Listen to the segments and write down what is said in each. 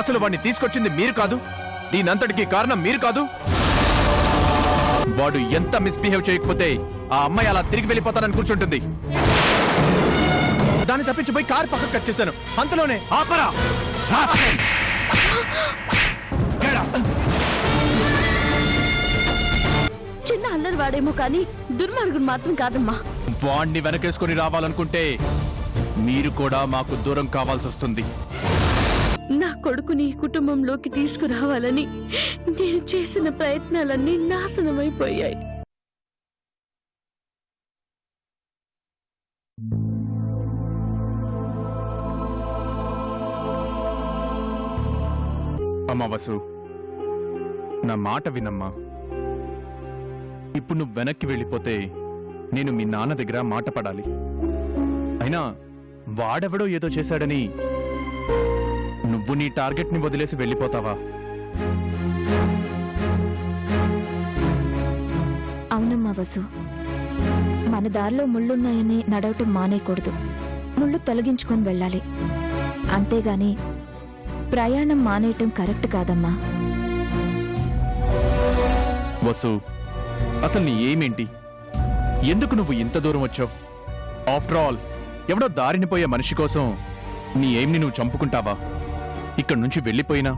అసలు వాడిని తీసుకొచ్చింది మీరు కాదు. దీనంతటికి కారణం మీరు కాదు. వాడు ఎంత మిస్బిహేవ్ చేయకపోతే ఆ అమ్మాయి అలా తిరిగి వెళ్ళిపోతానని కూర్చుంటుంది. దాన్ని తప్పించిపోయి కారు పక్కకు కట్ చేశాను. అంతలోనే ఆపరా! చిన్న అల్లరి వాడేమో కానీ దుర్మార్గుడు మాత్రం కాదమ్మా. వాణ్ణి వెనకేసుకొని రావాలనుకుంటే మీరు కూడా మాకు దూరం కావాల్సి వస్తుంది నా కొడుకుని కుటుంబంలోకి తీసుకురావాలని నేను చేసిన ప్రయత్నాలన్నీ నాశనమైపోయాయి. అమ్మా వసు నా మాట వినమ్మా. ఇప్పుడు నువ్వు వెనక్కి వెళ్ళిపోతే నేను మీ నాన్న దగ్గర మాట పడాలి. అయినా వాడెవడో ఏదో చేశాడని నువ్వు నీ టార్గెట్ని వదిలేసి వెళ్ళిపోతావా? అవునమ్మా వసు. మన దారిలో ముళ్ళున్నాయని నడవటం మానేయకూడదు. ముళ్ళు తొలగించుకొని వెళ్ళాలి. అంతేగాని ప్రయాణం మానేయటం కరెక్ట్ కాదమ్మా. వసు అసలు నీ ఏమేంటి? ఎందుకు నువ్వు ఇంత దూరం వచ్చావు? ఆఫ్టర్ ఆల్ ఎవడో దారిని పోయే మనిషి కోసం నీ ఏంని నువ్వు చంపుకుంటావా? ఇక్కడి నుంచి వెళ్ళిపోయినా?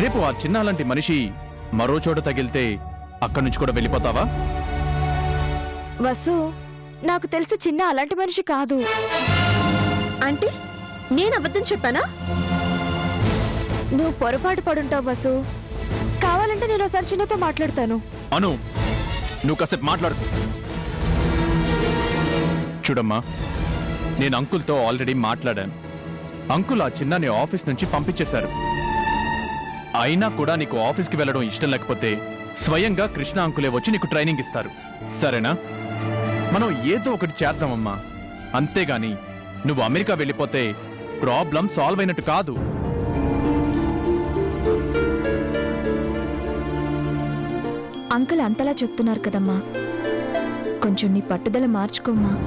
రేపు ఆ చిన్న లాంటి మనిషి మరో చోట తగిలితే అక్కడి నుంచి కూడా వెళ్ళిపోతావా? వసు నాకు తెలిసి చిన్న అలాంటి మనిషి కాదు. అంటే నేను అబద్ధం చెప్పానా? నువ్వు పొరపాటు పడుంటావు వసు. కావాలంటే నేను ఒకసారి చిన్నతో మాట్లాడతాను. అను నువ్వు కాసేపు మాట్లాడు. చూడమ్మా నేను అంకుల్తో ఆల్రెడీ మాట్లాడాను. అంకుల్ ఆ చిన్నాన్ని ఆఫీస్ నుంచి పంపించేశారు. అయినా కూడా నీకు ఆఫీస్కి వెళ్ళడం ఇష్టం లేకపోతే స్వయంగా కృష్ణ అంకులే వచ్చి నీకు ట్రైనింగ్ ఇస్తారు. సరేనా? మనం ఏదో ఒకటి చేద్దామమ్మా. అంతేగాని నువ్వు అమెరికా వెళ్ళిపోతే ప్రాబ్లం సాల్వ్ అయినట్టు కాదు. అంకుల్ అంతలా చెప్తున్నారు కదమ్మా. కొంచెం నీ పట్టుదల మార్చుకోమ్మా.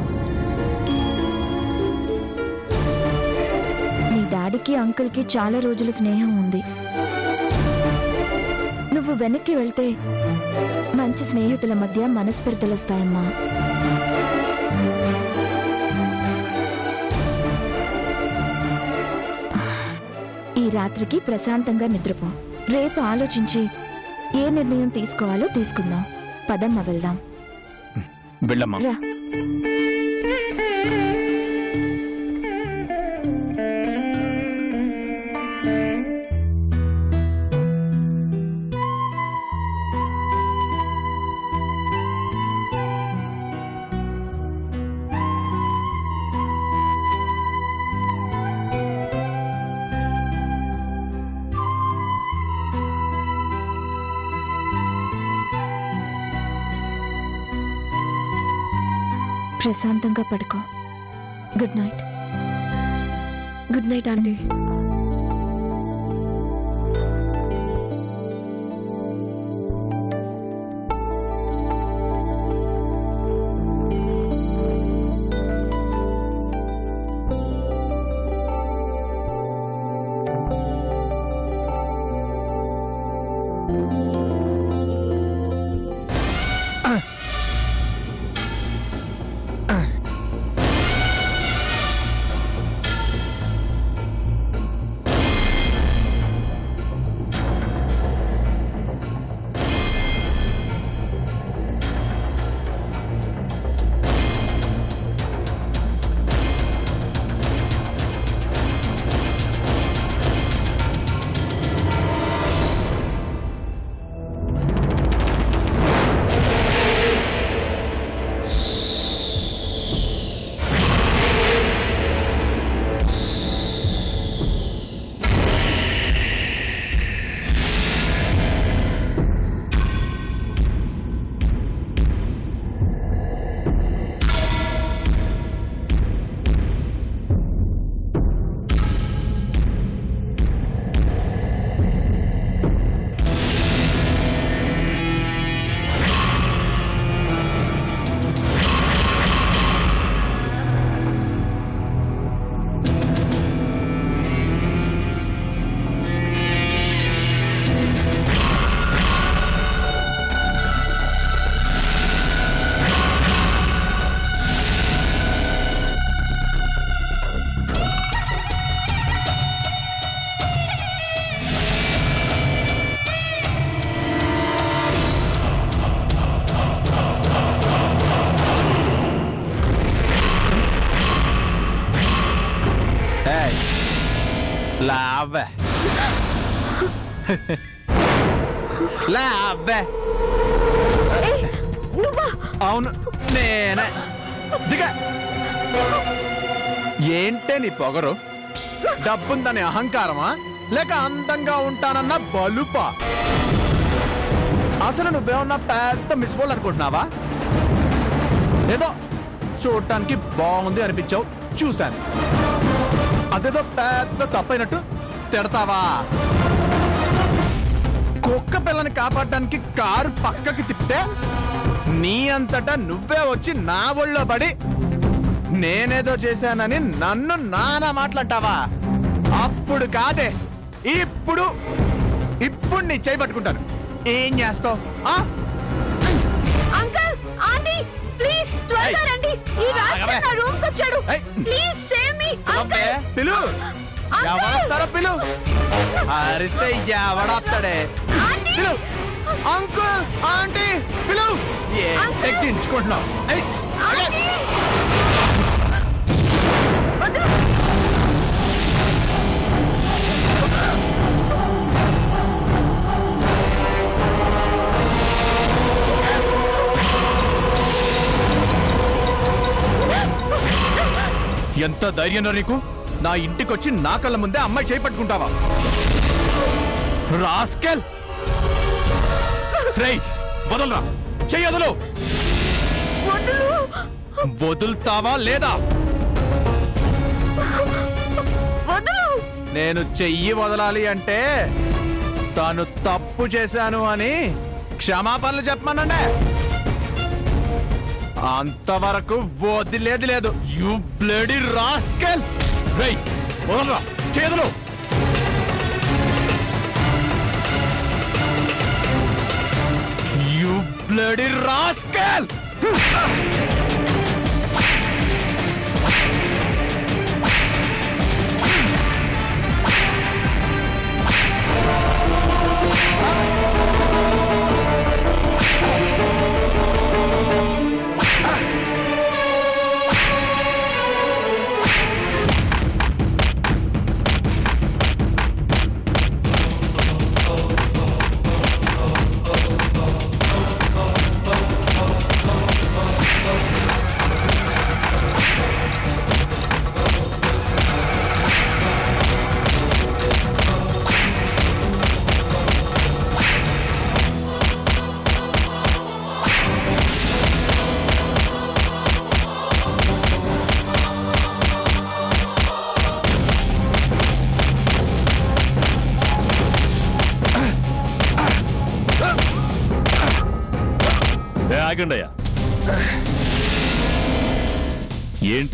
డాడీకి అంకుల్కి చాలా రోజుల స్నేహం ఉంది. నువ్వు వెనక్కి వెళ్తే మంచి స్నేహితుల మధ్య మనస్పర్ధలు వస్తాయమ్మా. ఈ రాత్రికి ప్రశాంతంగా నిద్రపో. రేపు ఆలోచించి ఏ నిర్ణయం తీసుకోవాలో తీసుకుందాం. పదమ్మ వెళ్దాం. వెళ్ళమ్మా. రా. ప్రశాంతంగా పడుకో. గుడ్ నైట్ గుడ్ నైట్ అండి లే అబ్బే ఏయ్, నువ్వా? అవును నేనే. దిగ. ఏంటే నీ పొగరు? డబ్బుందని అహంకారమా? లేక అందంగా ఉంటానన్న బలుపా? అసలు నువ్వేమన్నా పెద్ద మిస్బోల్ అనుకుంటున్నావా? ఏదో చూడటానికి బాగుంది అనిపించావు. చూశాను. అదేదో పెద్ద తప్పైనట్టు తిడతావా? కుక్క పిల్లని కాపాడడానికి కారు పక్కకి తిప్పితే నీ అంతటా నువ్వే వచ్చి నా ఒళ్ళో పడి నేనేదో చేశానని నన్ను నానా మాట్లాంటావా అప్పుడు కాదే ఇప్పుడు ఇప్పుడు నీ చేయి పట్టుకుంటాను. ఏం చేస్తావు? అంకుల్ ఆంటీ ప్లీజ్ త్వరగా ఏయ్. రండి. ఈ రాస్కల్ ఆగవే. నా రూమ్కి వచ్చాడు ఏయ్. Please save me uncle. పిలు. అంకుల్. ఎవడొస్తారో పిలు. అరిస్తే ఎవడొస్తాడే? ఆంటీ పిలు. అంకుల్ ఆంటీ పిలు. ఏ అంకుల్. ఎక్కించుకుంటున్నావు. ఎంత ధైర్యం నీకు? నా ఇంటికొచ్చి నా కళ్ళ ముందే అమ్మాయి చేయి పట్టుకుంటావా? రాస్కెల్! రేయ్ వదలరా. వదులుతావా లేదా? నేను చెయ్యి వదలాలి అంటే తాను తప్పు చేశాను అని క్షమాపణలు చెప్పమనండి. అంతవరకు వదిలేది లేదు. You bloody rascal. రేయ్ వదలరా. చేతులు బ్లడీ రాస్కెల్!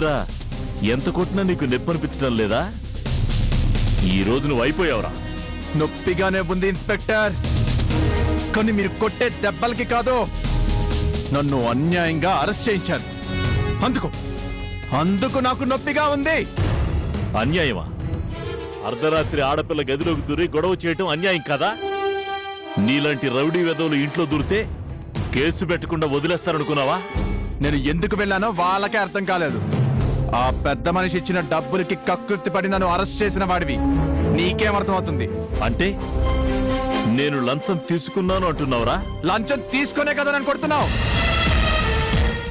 ఏంట్రా ఎంత కొట్టినా నీకు నొప్పి అనిపించడం లేదా? ఈ రోజు నువ్వు అయిపోయావురా. నొప్పిగానే ఉంది ఇన్స్పెక్టర్. కానీ మీరు కొట్టే దెబ్బలకి కాదు నన్ను అన్యాయంగా అరెస్ట్ చేయించారు. అందుకు అందుకు నాకు నొప్పిగా ఉంది. అన్యాయమా? అర్ధరాత్రి ఆడపిల్ల గదిలోకి దూరి గొడవ చేయటం అన్యాయం కదా? నీలాంటి రౌడీ వెధవులు ఇంట్లో దూరితే కేసు పెట్టకుండా వదిలేస్తారనుకున్నావా? నేను ఎందుకు వెళ్ళానో వాళ్ళకే అర్థం కాలేదు. ఆ పెద్ద మనిషి ఇచ్చిన డబ్బులకి కక్కుర్తి పడి నన్ను అరెస్ట్ చేసిన వాడివి. నీకేం అర్థమవుతుంది? అంటే నేను లంచం తీసుకున్నాను అంటున్నావురా? లంచం తీసుకునే కదా నన్ను కొడుతున్నావు?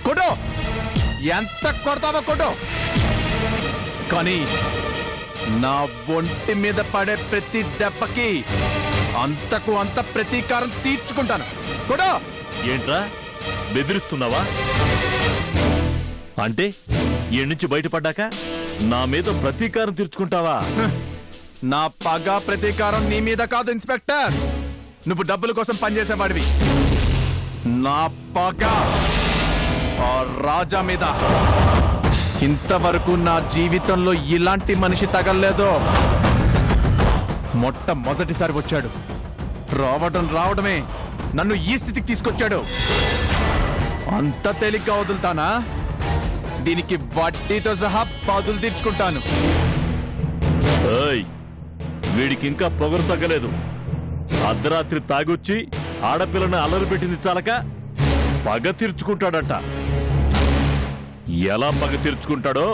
కొడు ఎంత కొడతావో కొడు కానీ నా ఒంటి మీద పడే ప్రతి దెబ్బకి అంతకు అంత ప్రతీకారం తీర్చుకుంటాను. కొడు ఏంట్రా? బెదిరిస్తున్నావా? అంటే ఈ నుంచి బయటపడ్డాక నా మీద ప్రతీకారం తీర్చుకుంటావా? నా పగ ప్రతీకారం నీ మీద కాదు ఇన్స్పెక్టర్. నువ్వు డబ్బుల కోసం పనిచేసేవాడివి. నా పగ ఆ రాజా మీద. ఇంతవరకు నా జీవితంలో ఇలాంటి మనిషి తగలలేదు. మొట్టమొదటిసారి వచ్చాడు. రావడం రావడమే నన్ను ఈ స్థితికి తీసుకొచ్చాడు. అంత తేలిగ్గా వదులుతానా? దీనికి వడ్డీతో సహా బదులు తీర్చుకుంటాను. ఏయ్ వీడికి ఇంకా పొగరు తగ్గలేదు. అర్ధరాత్రి తాగొచ్చి ఆడపిల్లని అల్లరి పెట్టింది చాలక పగ తీర్చుకుంటాడట. ఎలా పగ తీర్చుకుంటాడో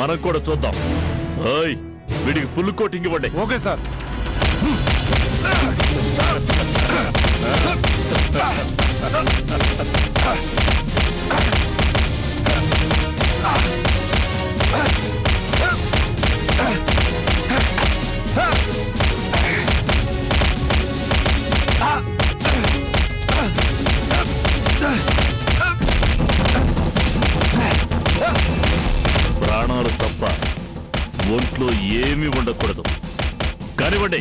మనం కూడా చూద్దాం. ఏయ్ వీడికి ఫుల్ కోటింగ్ ఇవ్వండి. Okay sir. ప్రాణాలు తప్ప ఒంట్లో ఏమీ ఉండకూడదు. కనివ్వండి.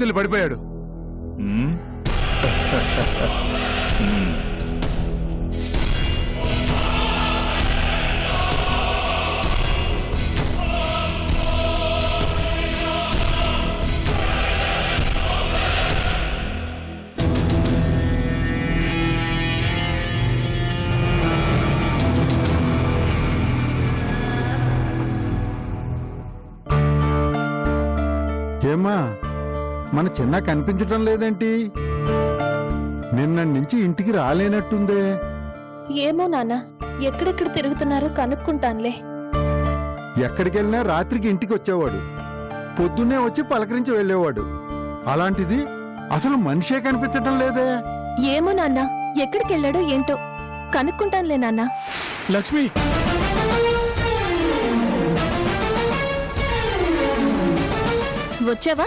సమస్యలు పడిపోయాడు మ్మ్? మన చిన్న కనిపించటం లేదేంటి? నిన్న నుంచి ఇంటికి రాలేనట్టుందే. ఏమో నాన్న ఎక్కడెక్కడ తిరుగుతున్నారో కనుక్కుంటానులే. ఎక్కడికి వెళ్ళినా రాత్రికి ఇంటికి వచ్చేవాడు. పొద్దున్నే వచ్చి పలకరించి వెళ్ళేవాడు. అలాంటిది అసలు మనిషే కనిపించటం లేదే. ఏమో నాన్న ఎక్కడికి వెళ్ళాడో ఏంటో కనుక్కుంటానులే నాన్న. లక్ష్మి! వచ్చావా?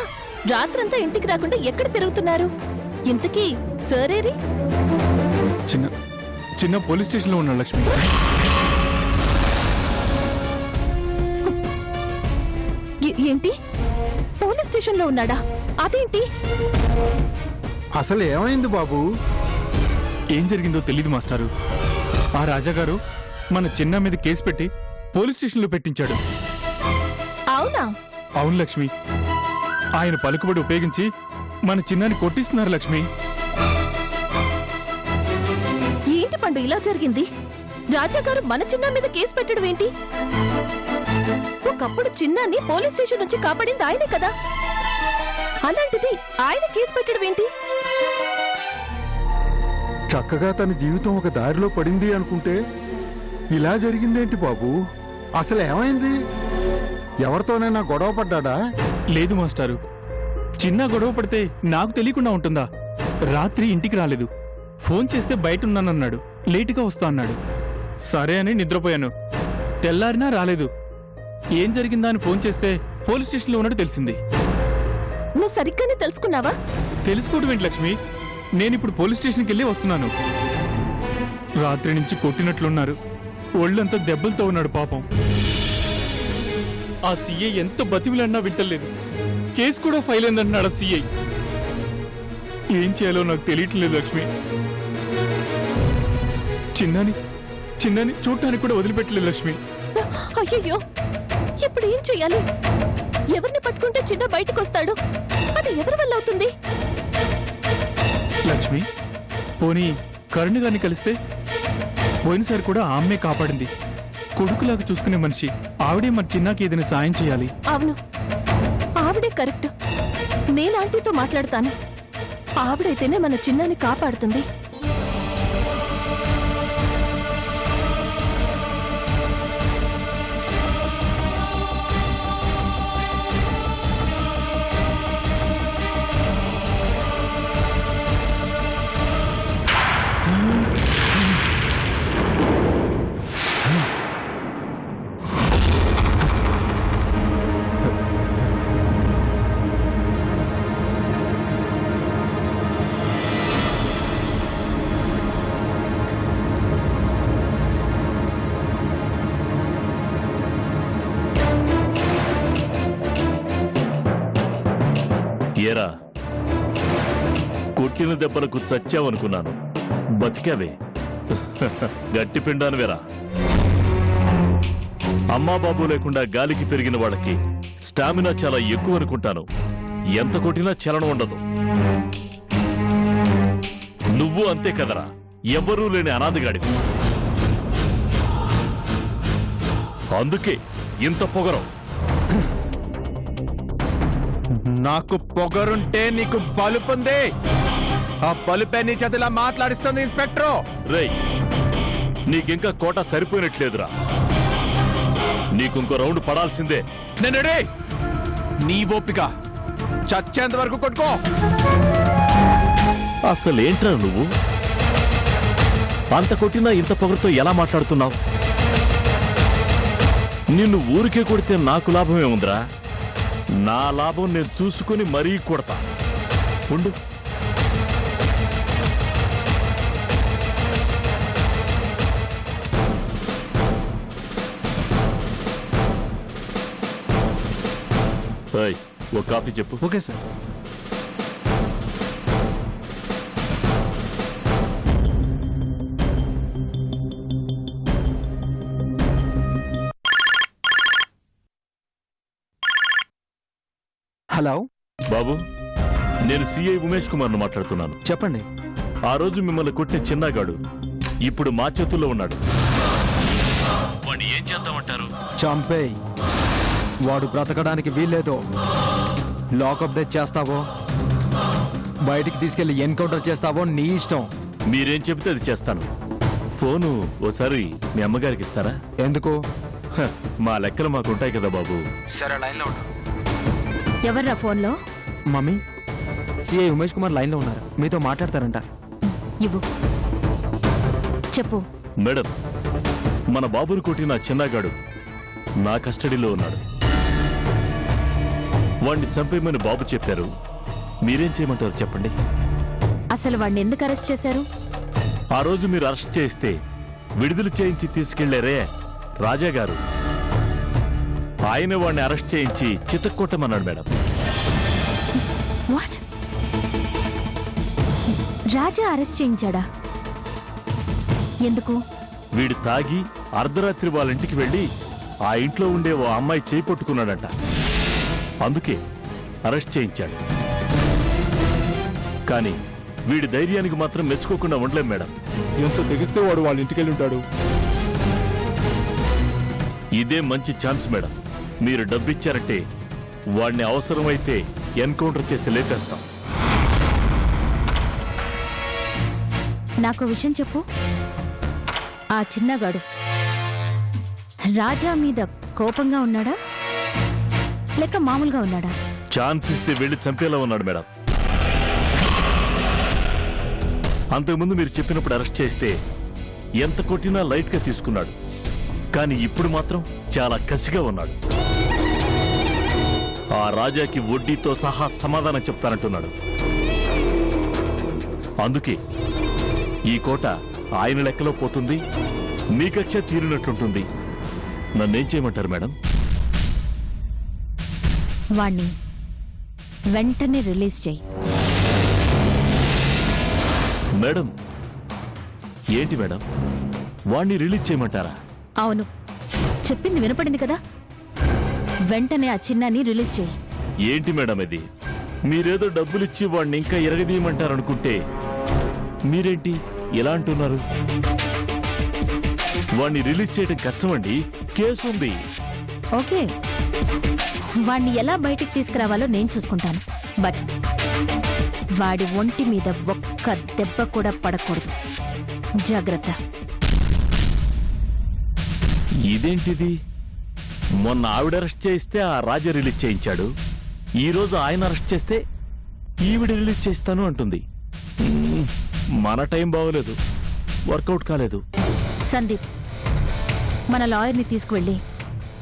రాత్రంతా ఇంటికి రాకుండా ఎక్కడ తిరుగుతున్నారు? ఇంతకీ సరేరి? చిన్న చిన్న పోలీస్ స్టేషన్లో ఉన్నాడు లక్ష్మి. ఏంటి? పోలీస్ స్టేషన్లో ఉన్నాడా? అదేంటి? అసలు ఏమైంది బాబు? ఏం జరిగిందో తెలియదు మాస్టారు. ఆ రాజాగారు మన చిన్న మీద కేసు పెట్టి పోలీస్ స్టేషన్లో పెట్టించాడు. అవునా? అవును లక్ష్మి. ఆయన పలుకుబడి ఉపయోగించి మన చిన్నాన్ని కొట్టిస్తున్నారు లక్ష్మి. ఏంటి పండు ఇలా జరిగింది? రాజాగారు మన చిన్న మీద కేసు పెట్టడం ఏంటి? ఒకప్పుడు చిన్నాన్ని పోలీస్ స్టేషన్ నుంచి కాపాడింది ఆయనే కదా. అలాంటిది ఆయన కేసు పెట్టడం ఏంటి? చక్కగా తన జీవితం ఒక దారిలో పడింది అనుకుంటే ఇలా జరిగిందేంటి బాబు? అసలు ఏమైంది? ఎవరితోనైనా గొడవ పడ్డాడా? లేదు మాస్టారు. చిన్న గొడవ పడితే నాకు తెలియకుండా ఉంటుందా? రాత్రి ఇంటికి రాలేదు. ఫోన్ చేస్తే బయట ఉన్నానన్నాడు లేటుగా వస్తా అన్నాడు. సరే అని నిద్రపోయాను. తెల్లారినా రాలేదు. ఏం జరిగిందా అని ఫోన్ చేస్తే పోలీస్ స్టేషన్లో ఉన్నట్టు తెలిసింది. నువ్వు సరిగ్గానే తెలుసుకున్నావా? తెలుసుకోవడం ఏంటి లక్ష్మి? నేనిప్పుడు పోలీస్ స్టేషన్కి వెళ్ళి వస్తున్నాను. రాత్రి నుంచి కొట్టినట్లున్నారు. ఒళ్ళంతా దెబ్బలతో ఉన్నాడు పాపం. ఆ సీఐ ఎంత బతిమిలన్నా వింటలేదు. కేసు కూడా ఫైల్ అయిందంటున్నాడు ఆ సీఐ ఏం చేయాలో నాకు తెలియట్లేదు లక్ష్మి. చిన్నని చిన్నని చూడటానికి కూడా వదిలిపెట్టలేదు లక్ష్మి. అయ్యయ్యో ఇప్పుడు ఏం చెయ్యాలి? ఎవరిని పట్టుకుంటే చిన్న బయటకు వస్తాడు? అది ఎవరి వల్ల అవుతుంది? లక్ష్మి పోనీ కరుణ గారిని కలిస్తే పోయినసారి కూడా ఆమె కాపాడింది. కొడుకులాగా చూసుకునే మనిషి ఆవిడే మన చిన్నాకి ఏదైనా సాయం చేయాలి? అవును. ఆవిడే కరెక్ట్. నేను ఆంటీతో మాట్లాడతాను. ఆవిడైతేనే మన చిన్నాన్ని కాపాడుతుంది. ఏరా కొట్టిన దెబ్బలకు చచ్చావనుకున్నాను. బతికావే. గట్టి పిండాను వేరా. అమ్మా బాబు లేకుండా గాలికి పెరిగిన వాళ్ళకి స్టామినా చాలా ఎక్కువ అనుకుంటాను ఎంత కొట్టినా చలనం ఉండదు. నువ్వు అంతే కదరా. ఎవ్వరూ లేని అనాథగాడి అందుకే ఇంత పొగరం నాకు పొగరుంటే నీకు బలుపుంది. ఆ బలుపే నీ చేతిలా మాట్లాడిస్తుంది ఇన్స్పెక్టర్. రేయ్ నీకింకా కోట సరిపోయినట్లేదురా. నీకింకో రౌండ్ పడాల్సిందే. నేను రెడీ. నీ ఓపిక. చచ్చేంత వరకు కొట్టుకో. అసలేంట్రా నువ్వు? అంత కొట్టినా ఇంత పొగరుతో ఎలా మాట్లాడుతున్నావు? నిన్ను ఊరికే కొడితే నాకు లాభమే ఉందిరా. నా లాభం నేను చూసుకుని మరీ కొడతా. ఉండు. ఏయ్, ఓ కాఫీ చెప్పు. Okay sir. హలో? బాబు నేను సిఐ ఉమేష్ కుమార్ను మాట్లాడుతున్నాను. చెప్పండి. ఆ రోజు మిమ్మల్ని కొట్టిన చిన్నగాడు ఇప్పుడు మా చేతుల్లో ఉన్నాడు. వాడిని ఏం చేద్దామంటారు? చంపేయ్. వాడు బ్రతకడానికి వీల్లేదు. లాకప్ డెత్ చేస్తావో? బయటికి తీసుకెళ్ళి ఎన్కౌంటర్ చేస్తావో నీ ఇష్టం. మీరేం చెబితే అది చేస్తాను. ఫోను ఓసారి మీ అమ్మగారికి ఇస్తారా? ఎందుకు? హ, మా లెక్కలు మాకు ఉంటాయి కదా బాబు. సరే లైన్లో ఉండు. ఎవర్రా ఫోన్లో? మమ్మీ సిఐ ఉమేష్ కుమార్ లైన్లో ఉన్నారు. మీతో మాట్లాడతారంట. ఇవ్వు. చెప్పు. మేడం మన బాబుని కొట్టిన చిన్నగాడు నా కస్టడీలో ఉన్నాడు. వాణ్ణి చంపేయమని బాబు చెప్పారు. మీరేం చేయమంటారు చెప్పండి. అసలు వాడిని ఎందుకు అరెస్ట్ చేశారు? ఆ రోజు మీరు అరెస్ట్ చేస్తే విడుదల చేయించి తీసుకెళ్ళారే రాజా గారు. ఆయన వాడిని అరెస్ట్ చేయించి చితక్కొట్టమన్నాడు మేడం. వాట్ రాజా అరెస్ట్ చేయించాడా? ఎందుకు? వీడు తాగి అర్ధరాత్రి వాళ్ళ ఇంటికి వెళ్ళి ఆ ఇంట్లో ఉండే ఓ అమ్మాయి చేయి పట్టుకున్నాడంట. అందుకే అరెస్ట్ చేయించాడు. కానీ వీడి ధైర్యానికి మాత్రం మెచ్చుకోకుండా ఉండలేం మేడం. ఎంత తెగిస్తే వాడు వాళ్ళ ఇంటికి వెళ్ళి ఉంటాడు? ఇదే మంచి ఛాన్స్ మేడం. మీరు డబ్బిచ్చారంటే వాడిని అవసరమైతే ఎన్కౌంటర్ చేసి లేపేస్తాం. నాకు విషయం చెప్పు. ఆ చిన్నగాడు రాజా మీద కోపంగా ఉన్నాడా? లేక మామూలుగా ఉన్నాడా? ఛాన్స్ ఇస్తే వెళ్ళి చంపేలా ఉన్నాడు మేడం. అంతకుముందు మీరు చెప్పినప్పుడు అరెస్ట్ చేస్తే ఎంత కొట్టినా లైట్గా తీసుకున్నాడు. కానీ ఇప్పుడు మాత్రం చాలా కసిగా ఉన్నాడు. ఆ రాజాకి వడ్డీతో సహా సమాధానం చెప్తానంటున్నాడు. అందుకే ఈ కోట ఆయన లెక్కలో పోతుంది మీ కక్ష తీరినట్లుంటుంది నన్నేం చేయమంటారు మేడం? వాణ్ణి వెంటనే రిలీజ్ చేయి. మేడం ఏంటి మేడం? వాణ్ణి రిలీజ్ చేయమంటారా? అవును. చెప్పింది వినపడింది కదా? వెంటనే ఆ చిన్నాని రిలీజ్ చేయి. ఏంటి మేడం ఇది? మీరేదో డబ్బులిచ్చి వాడిని ఇంకా ఎరగదీయమంటారనుకుంటే మీరేంటి ఎలా అంటున్నారు? వాణ్ణి రిలీజ్ చేయడం కష్టమండి. కేసు ఉంది. ఓకే. వాణ్ణి ఎలా బయటికి తీసుకురావాలో నేను చూసుకుంటాను. బట్ వాడి ఒంటి మీద ఒక్క దెబ్బ కూడా పడకూడదు. జాగ్రత్త. ఇదేంటిది? మొన్న ఆవిడ అరెస్ట్ చేస్తే ఆ రాజా రిలీజ్ చేయించాడు. ఈ రోజు ఆయన అరెస్ట్ చేస్తే ఈవిడ రిలీజ్ చేస్తాను అంటుంది. మన టైం బాగోలేదు. వర్కౌట్ కాలేదు. సందీప్ మన లాయర్ని తీసుకువెళ్ళి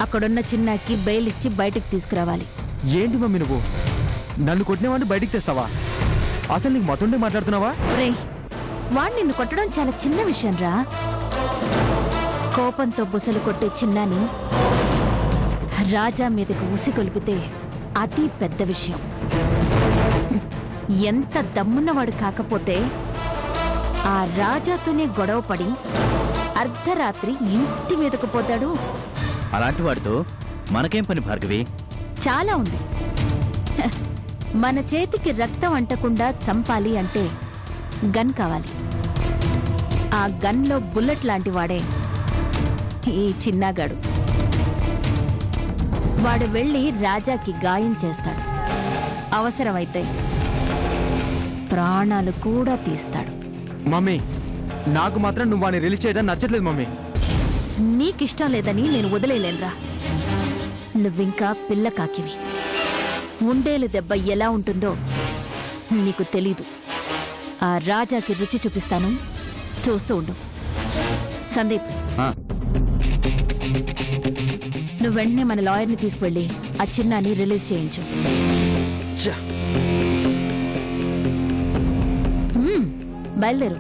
అక్కడున్న చిన్నాకి బెయిల్ ఇచ్చి బయటికి తీసుకురావాలి. ఏంటి మమ్మీ నువ్వు? నన్ను కొట్టినవాడిని బయటికి తెస్తావా? అసలు నీకు మొత్తం మాట్లాడుతున్నావా? రే వాణ్ణి నిన్ను కొట్టడం చాలా చిన్న విషయం రా కోపంతో బుసలు కొట్టే చిన్నాని రాజా మీదకు ఉసి కొలిపితే అతి పెద్ద విషయం. ఎంత దమ్మున్నవాడు కాకపోతే ఆ రాజాతోనే గొడవ పడి అర్ధరాత్రి ఇంటి మీదకు పోతాడు. అలాంటి వాడితో మనకేం పని భార్గవి? చాలా ఉంది. మన చేతికి రక్తం అంటకుండా చంపాలి అంటే గన్ కావాలి. ఆ గన్లో బుల్లెట్ లాంటి వాడే ఈ చిన్నగాడు. వాడు వెళ్ళి రాజాకి గాయం చేస్తాడు. అవసరమైతే ప్రాణాలు కూడా తీస్తాడు. మమ్మీ నాకు మాత్రం నువ్వు వాడిని రిలీజ్ చేయడం నచ్చట్లేదు మమ్మీ. నీకిష్టం లేదని నేను వదిలేలేనురా నువ్వింకా పిల్ల కాకివి. ఉండేలు దెబ్బ ఎలా ఉంటుందో నీకు తెలీదు. ఆ రాజాకి రుచి చూపిస్తాను. చూస్తూ ఉండు. సందీప్. నువ్వు వెంటనే మన లాయర్ని తీసుకువెళ్ళి ఆ చిన్నాని రిలీజ్ చేయించు. బయలుదేరు.